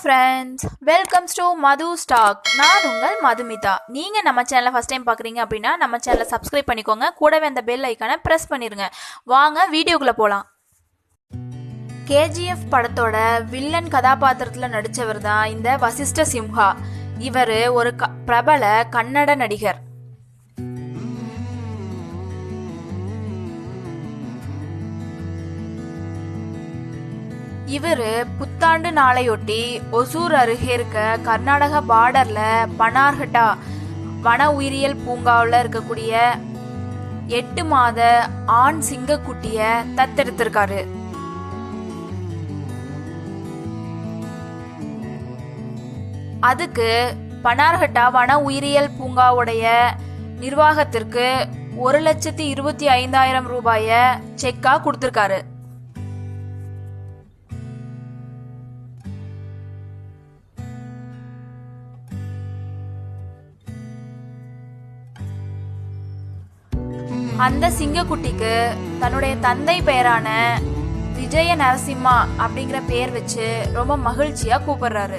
Friends welcomes to Madhu stock நான் உங்கள் மதுமிதா. நீங்கள் நம்ம சேனலை ஃபஸ்ட் டைம் பார்க்குறீங்க அப்படின்னா நம்ம சேனலை சப்ஸ்கிரைப் பண்ணிக்கோங்க. கூடவே அந்த பெல் ஐக்கானை ப்ரெஸ் பண்ணிடுங்க வாங்க வீடியோக்குள்ளே போகலாம் கேஜிஎஃப் படத்தோட வில்லன் கதாபாத்திரத்தில் நடித்தவர் தான் இந்த வசிஷ்ட சிம்ஹா. இவர் ஒரு க பிரபல கன்னட நடிகர். இவர் புத்தாண்டு நாளையொட்டி ஒசூர் அருகே இருக்க கர்நாடக பார்டர்ல பனார்ஹட்டா வன உயிரியல் பூங்காவில் இருக்கக்கூடிய எட்டு மாத ஆண் சிங்கக்குட்டிய தத்தெடுத்திருக்காரு. அதுக்கு பனார்ஹட்டா வன உயிரியல் பூங்காவுடைய நிர்வாகத்திற்கு ஒரு லட்சத்தி இருபத்தி ஐந்தாயிரம் ரூபாய செக்கா கொடுத்திருக்காரு. அந்த சிங்கக்குட்டிக்கு தன்னுடைய தந்தை பெயரான விஜய நரசிம்மா அப்படிங்கிற பெயர் வச்சு ரொம்ப மகிழ்ச்சியா கூப்பிடுறாரு.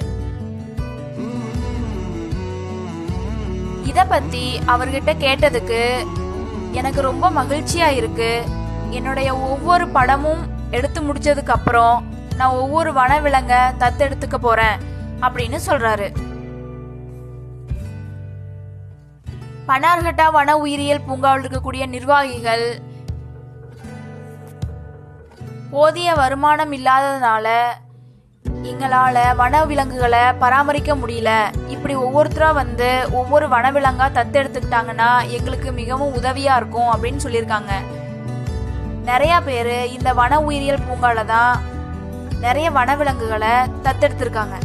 இத பத்தி அவர்கிட்ட கேட்டதுக்கு எனக்கு ரொம்ப மகிழ்ச்சியா இருக்கு. என்னுடைய ஒவ்வொரு படமும் எடுத்து முடிச்சதுக்கு அப்புறம் நான் ஒவ்வொரு வனவிலங்க தத்தெடுத்துக்க போறேன் அப்படின்னு சொல்றாரு. பனார்கட்டா வன உயிரியல் பூங்காவில் இருக்கக்கூடிய நிர்வாகிகள் போதிய வருமானம் இல்லாததுனால எங்களால வனவிலங்குகளை பராமரிக்க முடியல. இப்படி ஒவ்வொருத்தரா வந்து ஒவ்வொரு வனவிலங்கா தத்தெடுத்துக்கிட்டாங்கன்னா எங்களுக்கு மிகவும் உதவியா இருக்கும் அப்படின்னு சொல்லியிருக்காங்க. நிறைய பேர் இந்த வன உயிரியல் பூங்கால தான் நிறைய வனவிலங்குகளை தத்தெடுத்திருக்காங்க.